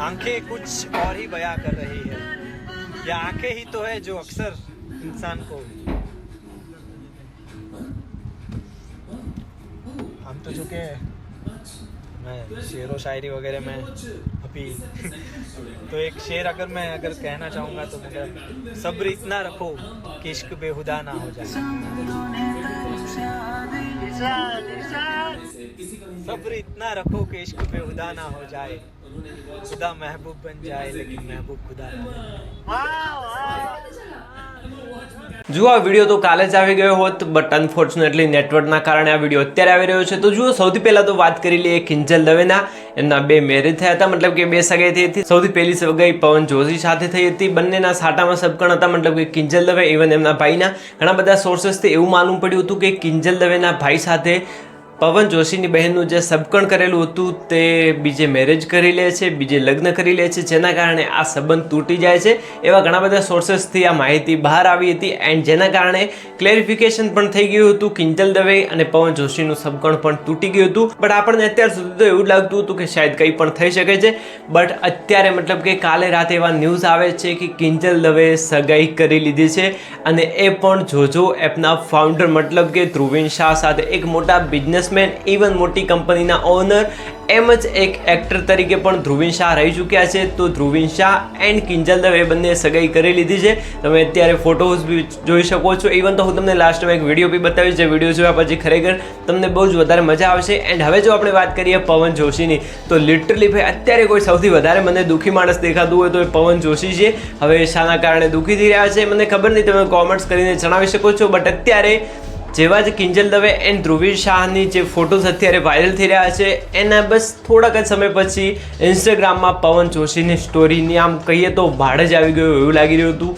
आँखें कुछ और ही बयां कर रही है। या आँखें ही तो है जो अक्सर इंसान को। हम तो चूँकि मैं शेर व शायरी वगैरह में अभी तो एक शेर अगर मैं अगर कहना चाहूँगा तो मतलब सब्र इतना रखो कि इश्क बेहुदा ना हो जाए। सब्र इतना रखो कि इश्क बेहुदा ना हो जाए। खुदा महबूब बन जाए लेकिन महबूब खुदा ना बने। જુઓ આ વિડીયો તો કાલે જ આવી ગયો હોત બટ અનફોર્ચ્યુનેટલી નેટવર્કના કારણે આ વિડીયો અત્યારે આવી રહ્યો છે તો જુઓ સૌથી પહેલાં તો વાત કરી લઈએ કિંજલ દવેના એમના બે મેરેજ થયા હતા મતલબ કે બે સગાઈ થઈ હતી સૌથી પહેલી સગાઈ પવન જોશી સાથે થઈ હતી બંનેના સાટામાં સબકણ હતા મતલબ કે કિંજલ દવે ઇવન એમના ભાઈના ઘણા બધા સોર્સેસથી એવું માલુમ પડ્યું હતું કે કિંજલ દવેના ભાઈ સાથે પવન જોશીની બહેનનું જે સબકણ કરેલું હતું તે બીજે મેરેજ કરી લે છે, બીજે લગ્ન કરી લે છે, જેના કારણે આ સંબંધ તૂટી જાય છે. એવા ઘણા બધા સોર્સેસથી આ માહિતી બહાર આવી હતી એન્ડ જેના કારણે ક્લેરિફિકેશન પણ થઈ ગયું હતું કિંજલ દવે અને પવન જોશીનું સબકણ પણ તૂટી ગયું હતું. બટ આપણને અત્યાર સુધી તો એવું લાગતું હતું કે શાયદ કંઈ પણ થઈ શકે છે. બટ અત્યારે મતલબ કે કાલે રાતે એવા ન્યૂઝ આવે છે કે કિંજલ દવે સગાઈ કરી લીધી છે અને એ પણ જોજો એપના ફાઉન્ડર મતલબ કે ધ્રુવીન શાહ સાથે એક મોટા બિઝનેસમેન ઇવન મોટી કંપનીના ઓનર એમ જ એક એક્ટર તરીકે પણ ધ્રુવીન શાહ રહી ચૂક્યા છે. તો ધ્રુવીન શાહ એન્ડ કિંજલ દવે એ બંને સગાઈ કરી લીધી છે. તમે અત્યારે ફોટોઝ બી જોઈ શકો છો. ઇવન તો હું તમને લાસ્ટમાં એક વીડિયો બી બતાવીશ. જે વીડિયો જોયા પછી ખરેખર તમને બહુ જ વધારે મજા આવશે. એન્ડ હવે જો આપણે વાત કરીએ પવન જોશીની, તો લિટરલી ભાઈ, અત્યારે કોઈ સૌથી વધારે મને દુઃખી માણસ દેખાતું હોય તો એ પવન જોશી છે. હવે શાના કારણે દુઃખી થઈ રહ્યા છે. મને ખબર નહીં, તમે કોમેન્ટ્સ કરીને જણાવી શકો છો. બટ અત્યારે જેવા જ કિંજલ દવે એન્ડ ધ્રુવીર શાહની જે ફોટોઝ અત્યારે વાયરલ થઈ રહ્યા છે, એના બસ થોડાક જ સમય પછી ઇન્સ્ટાગ્રામમાં પવન જોશીની સ્ટોરીની આમ કહીએ તો ભાડે જ આવી ગયું એવું લાગી રહ્યું હતું.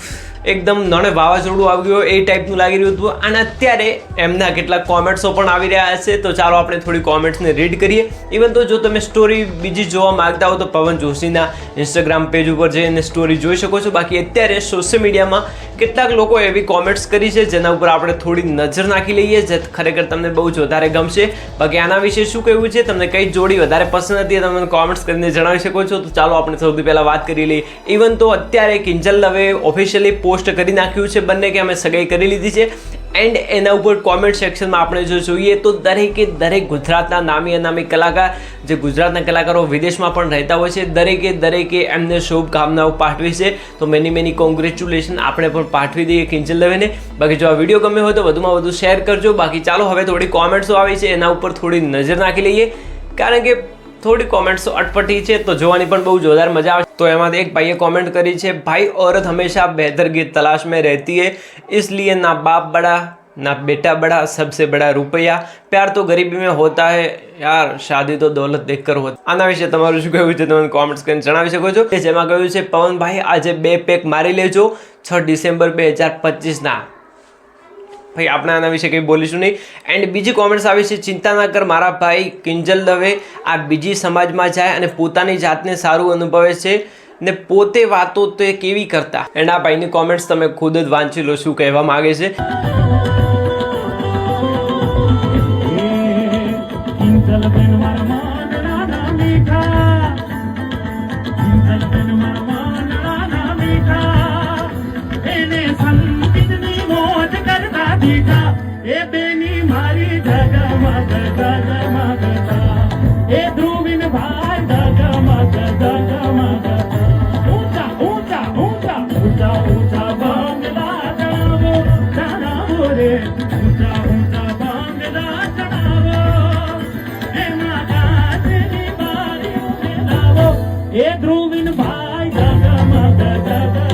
એકદમ નણે વાવાઝોડું આવી ગયું એ ટાઈપનું લાગી રહ્યું હતું. અને અત્યારે એમના કેટલાક કોમેન્ટ્સો પણ આવી રહ્યા છે તો ચાલો આપણે થોડી કોમેન્ટ્સને રીડ કરીએ. ઇવન તો જો તમે સ્ટોરી બીજી જોવા માંગતા હો તો પવન જોશીના ઇન્સ્ટાગ્રામ પેજ ઉપર જઈને સ્ટોરી જોઈ શકો છો. બાકી અત્યારે સોશિયલ મીડિયામાં કેટલાક લોકો એવી કોમેન્ટ્સ કરી છે, જેના ઉપર આપણે થોડી નજર નાખી લઈએ, જે ખરેખર તમને બહુ જ વધારે ગમશે. બાકી આના વિશે શું કહેવું છે? તમને કઈ જોડી વધારે પસંદ હતી તમે કોમેન્ટ્સ કરીને જણાવી શકો છો. તો ચાલો આપણે સૌથી પહેલાં વાત કરી લઈએ. ઇવન તો અત્યારે કિંજલ દવે ઓફિશિયલી પોસ્ટ કરી નાખ્યું છે બંને કે અમે સગાઈ કરી લીધી છે. એન્ડ એના ઉપર કોમેન્ટ સેક્શનમાં આપણે જો જોઈએ તો દરેકે દરેક ગુજરાતના નામી અનામી કલાકાર, જે ગુજરાતના કલાકારો વિદેશમાં પણ રહેતા હોય છે, દરેકે દરેકે એમને શુભકામનાઓ પાઠવી છે. તો મેની મેની કોંગ્રેચ્યુલેશન આપણે પણ પાઠવી દઈએ કિંજલ દવેને. બાકી જો આ વીડિયો ગમ્યો હોય તો વધુમાં વધુ શેર કરજો. બાકી ચાલો હવે થોડી કોમેન્ટ્સો આવી છે, એના ઉપર થોડી નજર નાખી લઈએ. કારણ કે થોડી કોમેન્ટ્સ અટપટી છે તો જોવાની પણ બહુ જોરદાર મજા આવે તો એમાંથી એક ભાઈએ કોમેન્ટ કરી છે ભાઈ औरत हमेशा बेहतर की तलाश में रहती है इसलिए ना बाप बड़ा ना बेटा बड़ा सबसे बड़ा रुपया प्यार तो गरीबी में होता है યાર શાદી તો દોલત દેખકર હોત આના વિશે તમારું શું કહેવું છે તમે કોમેન્ટ્સ કરીને જણાવી શકો છો કે જેમાં કહ્યું છે પવનભાઈ આજે બે પેક મારી લેજો છ ડિસેમ્બર બે હજાર પચીસના ભાઈ, આપણે આના વિશે કંઈ બોલીશું નહીં. એન્ડ બીજી કોમેન્ટ્સ આવી છે, ચિંતા ના કર, મારા ભાઈ કિંજલ દવે આ બીજી સમાજમાં જાય અને પોતાની જાતને સારું અનુભવે છે ને પોતે વાતો તે કેવી કરતા? એન્ડ આ ભાઈની કોમેન્ટ્સ તમે ખુદ જ વાંચી લો શું કહેવા માગે છે. કિંજલ દીધા. એ બેની મારી ધગમગ ધગમગ એ ધ્રુવિન ભાઈ ધગમગ ધગમગ ઊંચા ઊંચા ઊંચા ઊંચા ઊંચા બંગલા ચડાવો ચડાવો રે. ઊંચા ઊંચા બંગલા ચડાવો. એના ગાજની બારીઓ મેલાવો એ ધ્રુવિન ભાઈ ધગમગ ધગમગ